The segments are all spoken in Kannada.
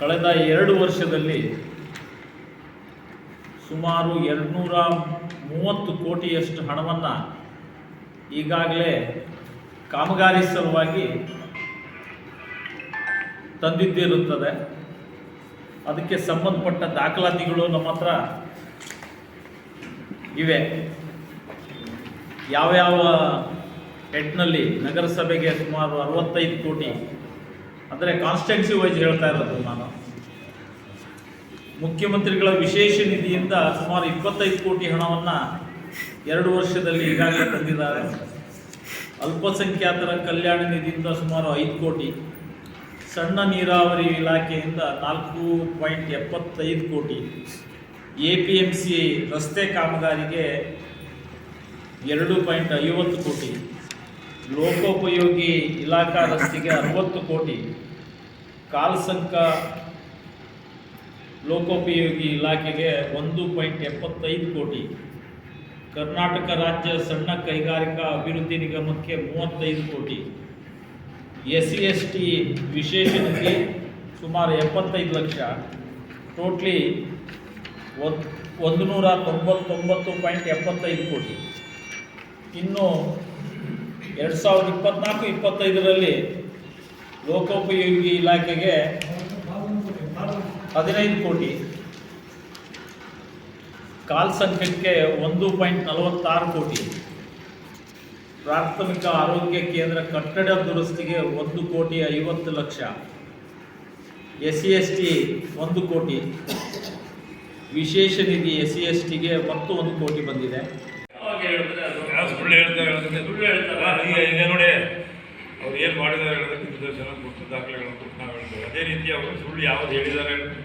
ಕಳೆದ ಎರಡು ವರ್ಷದಲ್ಲಿ ಸುಮಾರು ಎರಡುನೂರ ಮೂವತ್ತು ಕೋಟಿಯಷ್ಟು ಹಣವನ್ನು ಈಗಾಗಲೇ ಕಾಮಗಾರಿ ಸಲುವಾಗಿ ತಂದಿದ್ದಿರುತ್ತದೆ. ಅದಕ್ಕೆ ಸಂಬಂಧಪಟ್ಟ ದಾಖಲಾತಿಗಳು ನಮ್ಮ ಹತ್ರ ಇವೆ. ಯಾವ್ಯಾವ ಹೆಡ್ನಲ್ಲಿ ನಗರಸಭೆಗೆ ಸುಮಾರು ಅರವತ್ತೈದು ಕೋಟಿ ಅಂದರೆ ಕಾನ್ಸ್ಟೆನ್ಸಿ ವೈಸ್ ಹೇಳ್ತಾ ಇರೋದು ನಾನು. ಮುಖ್ಯಮಂತ್ರಿಗಳ ವಿಶೇಷ ನಿಧಿಯಿಂದ ಸುಮಾರು ಇಪ್ಪತ್ತೈದು ಕೋಟಿ ಹಣವನ್ನು ಎರಡು ವರ್ಷದಲ್ಲಿ ಈಗಾಗಲೇ ತಂದಿದ್ದಾರೆ. ಅಲ್ಪಸಂಖ್ಯಾತರ ಕಲ್ಯಾಣ ನಿಧಿಯಿಂದ ಸುಮಾರು ಐದು ಕೋಟಿ. ಸಣ್ಣ ನೀರಾವರಿ ಇಲಾಖೆಯಿಂದ ನಾಲ್ಕು ಪಾಯಿಂಟ್ ಎಪ್ಪತ್ತೈದು ಕೋಟಿ. ಎ ಪಿ ಎಂ ಸಿ ರಸ್ತೆ ಕಾಮಗಾರಿಗೆ ಎರಡು ಪಾಯಿಂಟ್ ಐವತ್ತು ಕೋಟಿ. ಲೋಕೋಪಯೋಗಿ ಇಲಾಖಾ ರಸ್ತೆಗೆ ಅರವತ್ತು ಕೋಟಿ. ಕಾಲ್ಸಂಕ ಲೋಕೋಪಯೋಗಿ ಇಲಾಖೆಗೆ ಒಂದು ಪಾಯಿಂಟ್ ಎಪ್ಪತ್ತೈದು ಕೋಟಿ. ಕರ್ನಾಟಕ ರಾಜ್ಯ ಸಣ್ಣ ಕೈಗಾರಿಕಾ ಅಭಿವೃದ್ಧಿ ನಿಗಮಕ್ಕೆ ಮೂವತ್ತೈದು ಕೋಟಿ. ಎಸ್ ಸಿ ಎಸ್ ಟಿ ವಿಶೇಷ ನಿಧಿ ಸುಮಾರು ಎಪ್ಪತ್ತೈದು ಲಕ್ಷ. ಟೋಟ್ಲಿ ಒಂದು ನೂರ ತೊಂಬತ್ತೊಂಬತ್ತು ಪಾಯಿಂಟ್ ಎಪ್ಪತ್ತೈದು ಕೋಟಿ. ಇನ್ನು ಎರಡು ಸಾವಿರದ ಇಪ್ಪತ್ನಾಲ್ಕು, ಇಪ್ಪತ್ತೈದರಲ್ಲಿ ಲೋಕೋಪಯೋಗಿ ಇಲಾಖೆಗೆ ಹದಿನೈದು ಕೋಟಿ. ಕಾಲ್ ಸಂಖ್ಯಕ್ಕೆ ಒಂದು ಪಾಯಿಂಟ್ ನಲವತ್ತಾರು ಕೋಟಿ. ಪ್ರಾಥಮಿಕ ಆರೋಗ್ಯ ಕೇಂದ್ರ ಕಟ್ಟಡ ದುರಸ್ತಿಗೆ ಒಂದು ಕೋಟಿ ಐವತ್ತು ಲಕ್ಷ. ಎಸ್ ಸಿ ಎಸ್ ಟಿ ಒಂದು ಕೋಟಿ. ವಿಶೇಷ ನಿಧಿ ಎಸ್ ಸಿ ಎಸ್ ಟಿಗೆ ಮತ್ತು ಒಂದು ಕೋಟಿ ಬಂದಿದೆ. ಹೇಳಿದ್ರೆ ಅದು ಯಾವ ಸುಳ್ಳು ಹೇಳ್ತಾರೆ ಹೇಳೋದಕ್ಕೆ? ಸುಳ್ಳು ಹೇಳ್ತಾರೆ. ಈಗ ಈಗ ನೋಡಿ ಅವ್ರು ಏನು ಮಾಡಿದ್ದಾರೆ ಹೇಳೋದಕ್ಕೆ ನಿದರ್ಶನ ಕೊಟ್ಟು ದಾಖಲೆಗಳನ್ನು ಕೊಟ್ಟು ನಾವು ಹೇಳ್ತೇವೆ ಅದೇ ರೀತಿ ಅವರು ಸುಳ್ಳು ಯಾವ್ದು ಹೇಳಿದ್ದಾರೆ ಹೇಳೋದು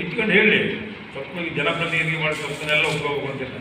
ಇಟ್ಕೊಂಡು ಹೇಳಿ. ತಪ್ಪು ಜನಪ್ರತಿನಿಧಿ ಮಾಡಿ ತಪ್ಪನ್ನೆಲ್ಲ ಉಪಯೋಗ ಅಂತಿಲ್ಲ.